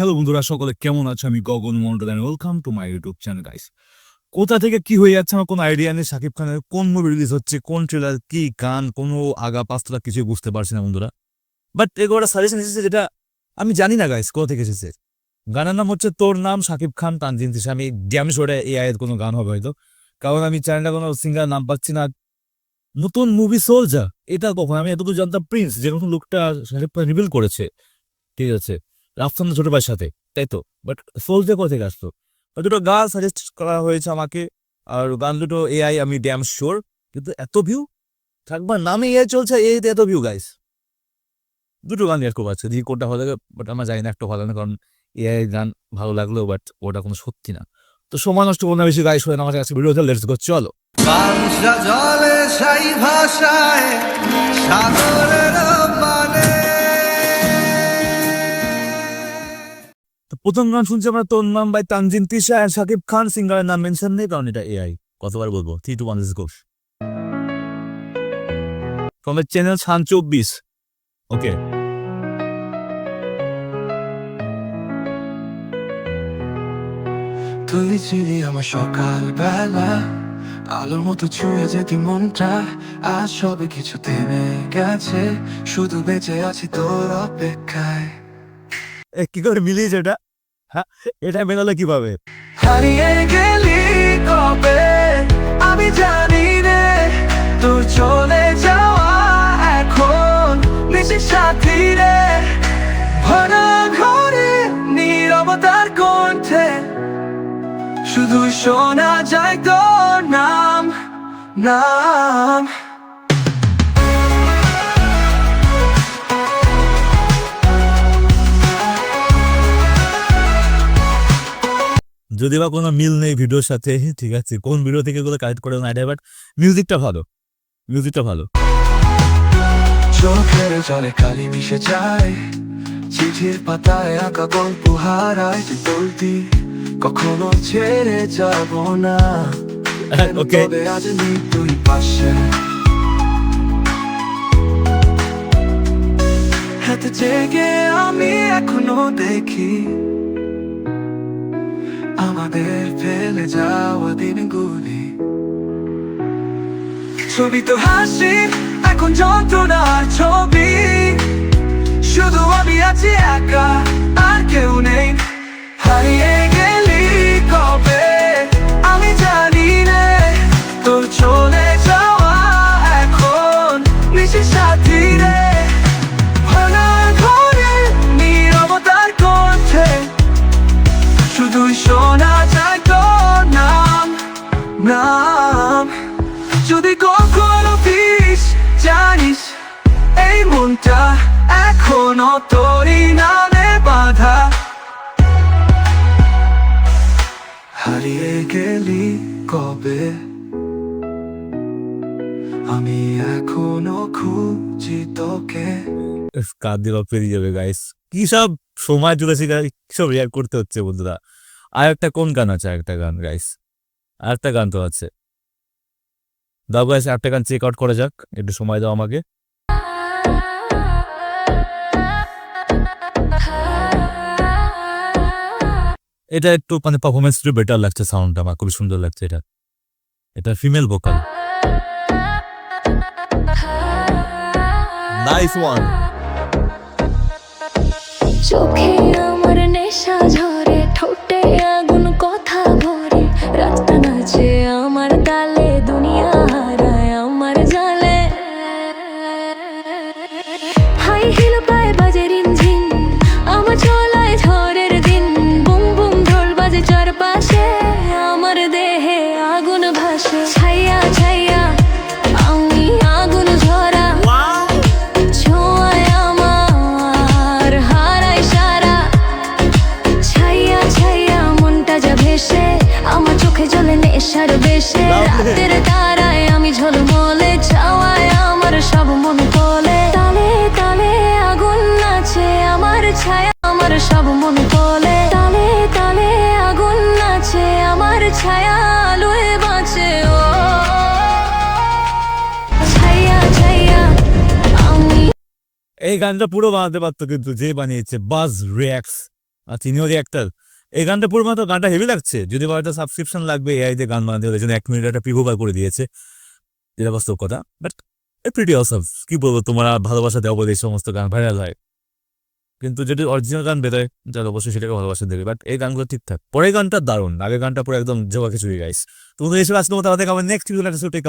Hello বন্ধুরা, সকলে কেমন আছো? আমি Gagan Mondal and welcome to my YouTube channel guys কোথা থেকে কি হয়ে যাচ্ছে আমার কোনো আইডিয়া নেই শাকিব খানের কোন মুভি রিলিজ হচ্ছে, কোন ট্রেলার কি গান, কোনো আগা পাঁচতলা কিছুই বুঝতে পারছি না বন্ধুরা। বাট এগুলো একটা সাজেশন এসেছে যেটা আমি জানি না গাইস কোথা থেকে এসেছে। গানের নাম হচ্ছে তোর নাম শাকিব খান, তানজিন তিশা। আমি ড্যামি শোরে এআই এর কোনো গান হবে হয়তো। কারণ আমি চ্যানেলটা কোনো সিঙ্গার নাম পাচ্ছি না। নতুন মুভি সোলজা এটা কখন? আমি এতটুকু জানতাম প্রিন্স যে নতুন লুকটা শাকিব খান রিভিল করেছে। ঠিক আছে। রাফসান ছোট ভাইয়ের সাথে, তাই তো? বাট সোলজা কোথা থেকে আসতো? দুটো গান সাজেস্ট করা হয়েছে আমাকে, আর গান দুটো এআই আমি ড্যাম শিওর কিন্তু এত ভিউ থাকবার নামে এআই চলছে এই এত ভিউ গাইস দুটো গান এরকম আছে দিয়ে কোনটা ভালো লাগে বাট আমার জানি না একটা ভালো না কারণ এআই গান ভালো লাগল বাট ওটা কোনো সত্যি না। তো সময় নষ্ট করো না বেশি গাইস হয়ে আমার কাছে ভিডিও লেটস গো চলো। ভাষায়, সাগরের তো প্রথম গান শুনছি আমরা তোর নাম বাই তানজিন তিশা আর শাকিব খান সিঙ্গারের নাম মেনশন নেই কারণ এটা এআই কতবার বলব three two one is goes from channel ছান চব্বিশ ওকে তুই ছিলি আমার সকাল বেলা আলোর মতো ছুঁয়ে যেতি মনটা আর সবে কিছু থেমে গেছে শুধু বেঁচে আছি তোর অপেক্ষায় কি করে মিলিয়েছে এটা? হ্যাঁ এটা মেলালে কীভাবে? হারিয়ে গেলি কবে? আমি জানি রে তোর চলে যাওয়া এখন নিজের সাথী রে। ভরা ঘরে, নীরবতার কণ্ঠে। শুধু শোনা যায় তোর নাম নাম। যদি বা কোনো মিল নেই ভিডিওর সাথে ঠিক আছে? কোন ভিডিও থেকে এগুলো কালেক্ট করে না বাট মিউজিকটা ভালো। মিউজিকটা ভালো। চোখের জলে কালি মিশে যায় চিঠির পাতায় আঁকা গল্প হারায় বলতি কখনো ছেড়ে যাব না। ওকে আজ নেই তুই পাশে? হাতে জেগে আমি এখনও দেখি আমাদের ফেলে যাওয়া দিনগুলি ছবি তো হাসি এখন যন্ত্রণার ছবি শুধু আমি আছি একা আর কেউ নেই হারিয়ে শুধুই শোনা যায় তোর নাম নাম। যদি কখনো ফিরিস জানিস, এই মনটা এখনও তোরই নামে বাধা। হারিয়ে গেলি কবে? আমি এখনও খুঁজি তোকে। কাঁদ দিল পেরিয়ে যাবে গাইস কি সব সময় কি সব রিয়াক্ট করতে হচ্ছে, বন্ধুরা? আর একটা কোন গান আছে? একটা গান গাইস আর একটা গান তো আছে। দাও গাইস একটা গান চেক আউট করা যাক। একটু সময় দাও আমাকে। এটা একটু মানে পারফরমেন্স একটু বেটার লাগছে সাউন্ডটা আমার খুবই সুন্দর লাগছে এটা। এটা ফিমেল ভোকাল নাইস ওয়ান চোখে আমার নেশা নেশার বেশে। রাতের তারায় আমি ঝলমলে ছাওয়ায় আমার সব মন পলে তালে তালে আগুন নাচে আমার ছায়া আমার সব মন পলে তালে তালে আগুন নাচে আমার ছায়া আলোয় বাঁচে ও। ছাইয়া ছাইয়া আমি এই গানটা পুরো বানাতে পারতো কিন্তু যে বানিয়েছে বাজ রিয়াক্স আর তিনিও রিয়াক্টার এই গানটা পুরো মাত্র গানটা হেভি লাগছে। যদি বা একটা সাবস্ক্রিপশন লাগবে এআই তে গান বানাতে হলে জন্য এক মিনিট একটা প্রিভোবার করে দিয়েছে। যেটা বাস্তব কথা বাট প্রিটি অসম কি বলব, তোমরা ভালোবাসা দেওয়া বলে এই সমস্ত গান ভাইরাল হয়। কিন্তু যদি অরিজিনাল গান বেরোয়, তাহলে অবশ্যই সেটাকে ভালোবাসা দেবে। বাট এই গানগুলো ঠিকঠাক। পরের গানটা দারুণ। আগের গানটা পুরো একদম জোয়া খিচুড়ি গাইস তোমাদের এসে আজকে মতো আমাদের নেক্সট ভিডিও টেক